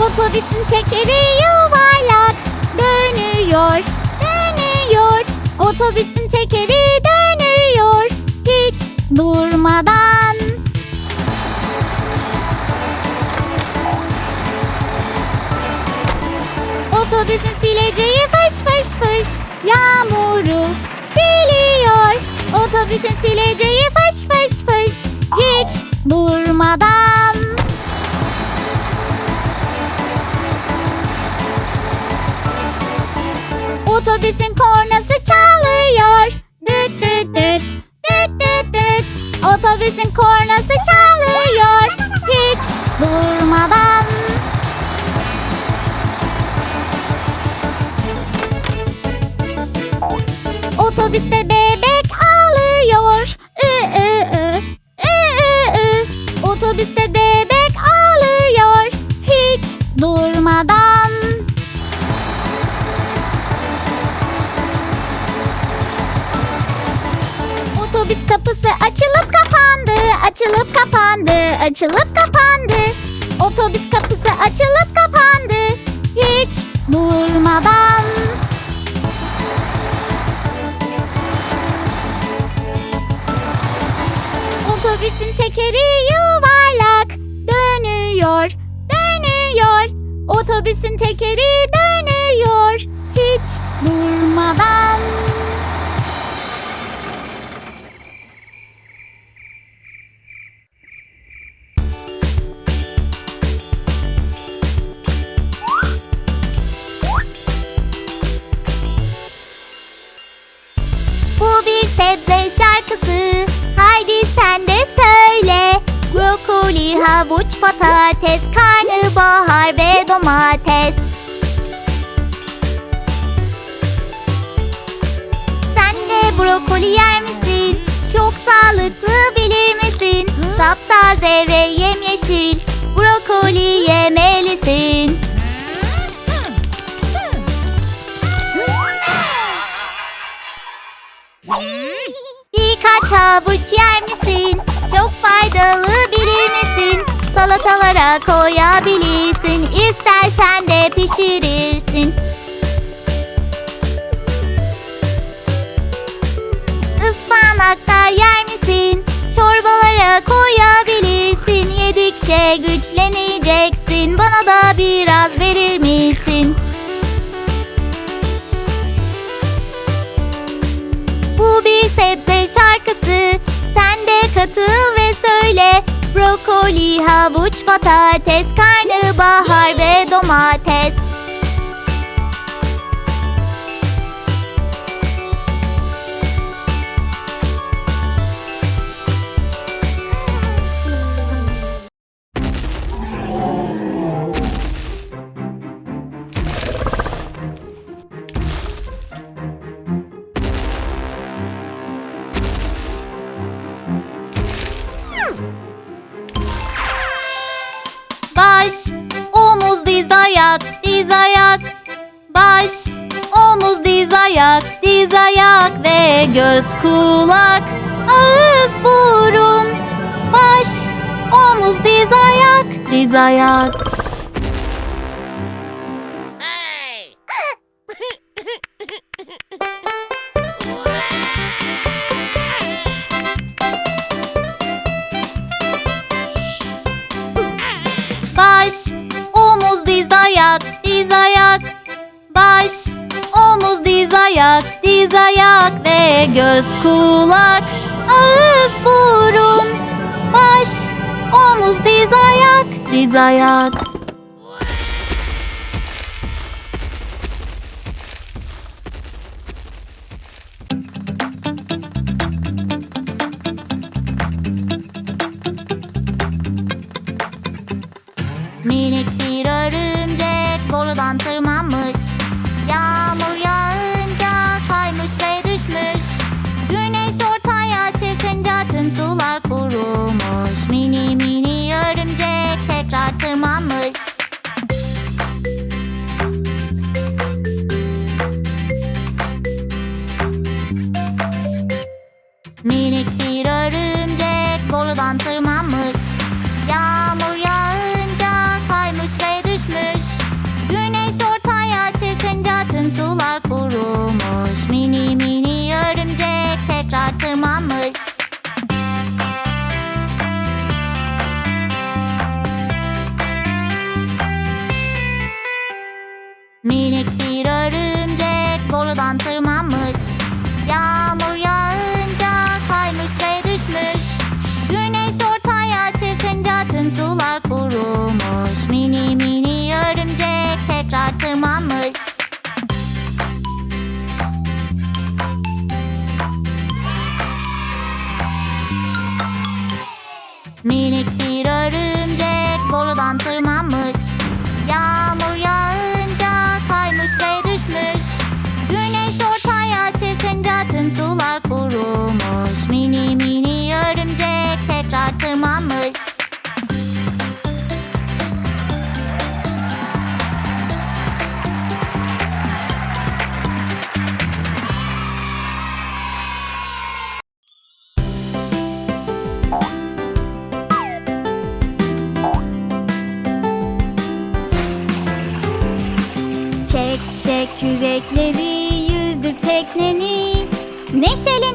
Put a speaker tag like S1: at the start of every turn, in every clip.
S1: Otobüsün tekeri yuvarlak dönüyor, dönüyor. Otobüsün tekeri dönüyor hiç durmadan. Otobüsün sileceği fış fış fış yağmuru siliyor. Otobüsün sileceği fış fış fış hiç durmadan. Otobüsün kornası Otobüsün kornası çalıyor. Hiç durmadan. Otobüste bebek açılıp kapandı, açılıp kapandı. Otobüs kapısı açılıp kapandı, hiç durmadan. Otobüsün tekeri yuvarlak dönüyor, dönüyor. Otobüsün tekeri dönüyor, hiç durmadan. Havuç, patates Karnabahar ve domates Sen de brokoli yer misin? Çok sağlıklı bilir misin? Taptaze ve yemyeşil Brokoli yemelisin Birkaç havuç yer misin? Çok faydalı? Salatalara koyabilirsin. İstersen de pişirirsin. Ispanak da yer misin? Çorbalara koyabilirsin. Yedikçe güçleneceksin. Bana da biraz verir misin? Bu bir sebze şarkısı Sen de katıl Brokoli, havuç, patates Karnabahar ve domates diz, ayak Baş, omuz, diz, ayak, diz, ayak Ve göz, kulak, ağız, burun Baş, omuz, diz, ayak, diz, ayak ayak, diz, ayak Ve göz, kulak, ağız, burun Baş, omuz, diz, ayak, diz, ayak Minute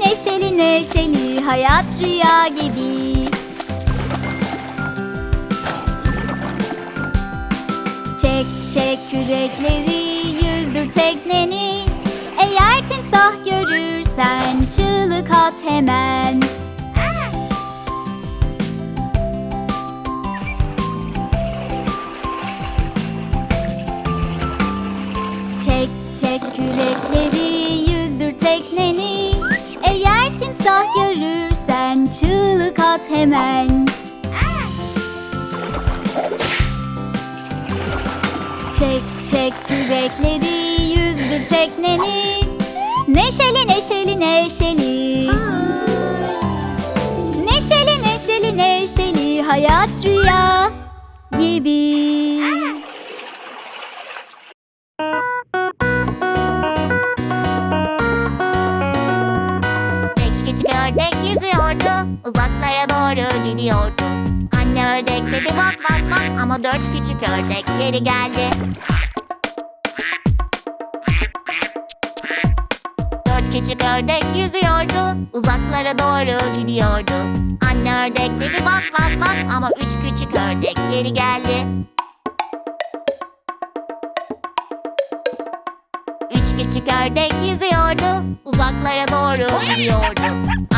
S1: Neşeli neşeli hayat rüya gibi. Çek çek kürekleri yüzdür tekneni. Eğer timsah görürsen çığlık at hemen timsah görürsen çığlık at hemen. Çek çek kürekleri yüzdür tekneni. Neşeli neşeli neşeli. Neşeli neşeli neşeli hayat rüya gibi ama dört küçük ördek geri geldi. Dört küçük ördek yüzüyordu, uzaklara doğru gidiyordu. Anne ördek dedi bak bak bak ama üç küçük ördek geri geldi. Üç küçük ördek yüzüyordu, uzaklara doğru gidiyordu.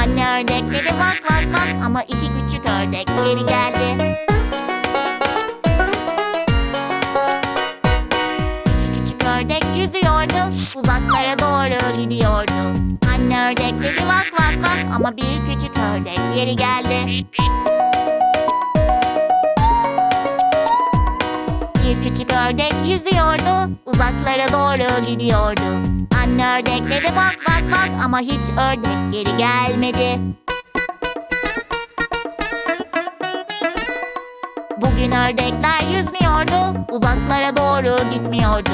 S1: Anne ördek dedi bak bak bak ama iki küçük ördek geri geldi. Uzaklara doğru gidiyordu. Anne ördek dedi bak bak bak ama bir küçük ördek geri geldi. Bir küçük ördek yüzüyordu, uzaklara doğru gidiyordu. Anne ördek dedi bak bak bak ama hiç ördek geri gelmedi. Bugün ördekler yüzmüyordu, uzaklara doğru gitmiyordu.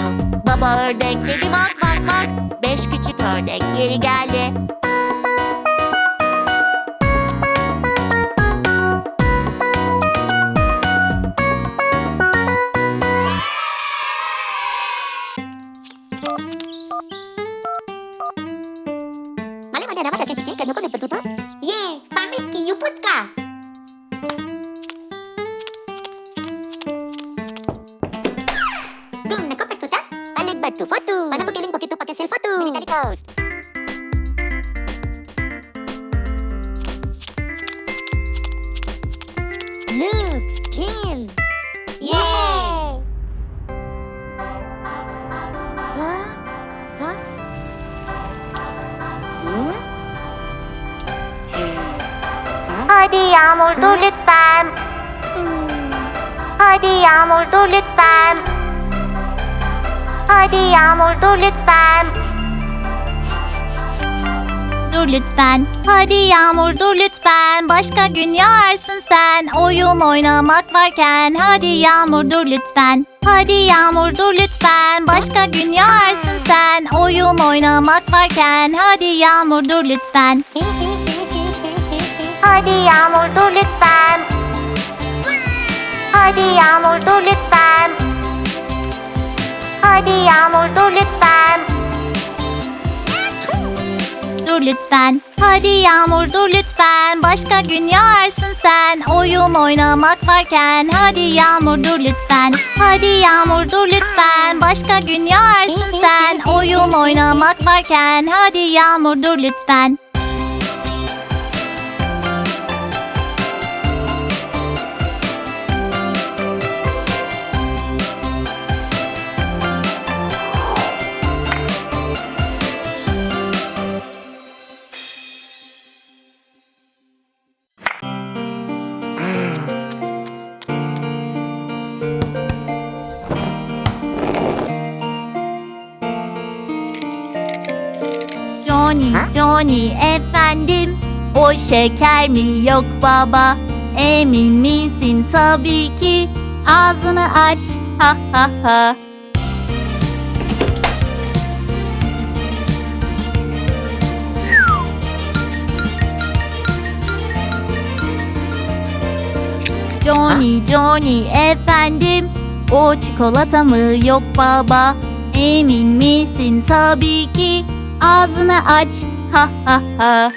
S1: Baba ördek dedi bak bak bak, beş küçük ördek geri geldi. Hadi Yağmur dur lütfen. Hadi Yağmur dur lütfen. Hadi Yağmur dur lütfen. Dur lütfen. Hadi Yağmur dur lütfen. Başka gün yağarsın sen. Oyun oynamak varken. Hadi Yağmur dur lütfen. Hadi Yağmur dur lütfen. Başka gün yağarsın sen. Oyun oynamak varken. Hadi Yağmur dur lütfen. Hadi Yağmur dur lütfen. Hadi Yağmur dur lütfen. Hadi Yağmur dur lütfen. dur lütfen. Hadi Yağmur dur lütfen. Başka gün yağarsın sen. Oyun oynamak varken. Hadi Yağmur dur lütfen. Hadi Yağmur dur lütfen. Başka gün yağarsın sen. Oyun oynamak varken. Hadi Yağmur dur lütfen. Johnny, efendim. O şeker mi yok baba? Emin misin tabii ki. Ağzını aç. Ha ha ha. Johnny, Johnny efendim. O çikolata mı yok baba? Emin misin tabii ki. Ağzını aç. Ha ha ha.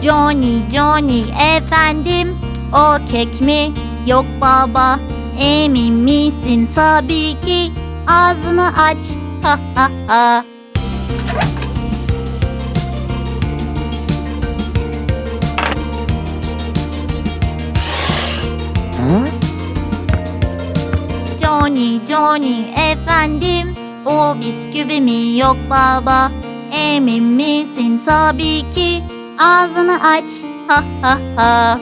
S1: Johnny, Johnny efendim. O kek mi? Yok baba. Emin misin tabii ki. Ağzını aç. Ha ha ha. Johnny, Johnny efendim. O bisküvi mi yok baba? Emin misin tabii ki. Ağzını aç. Ha ha ha.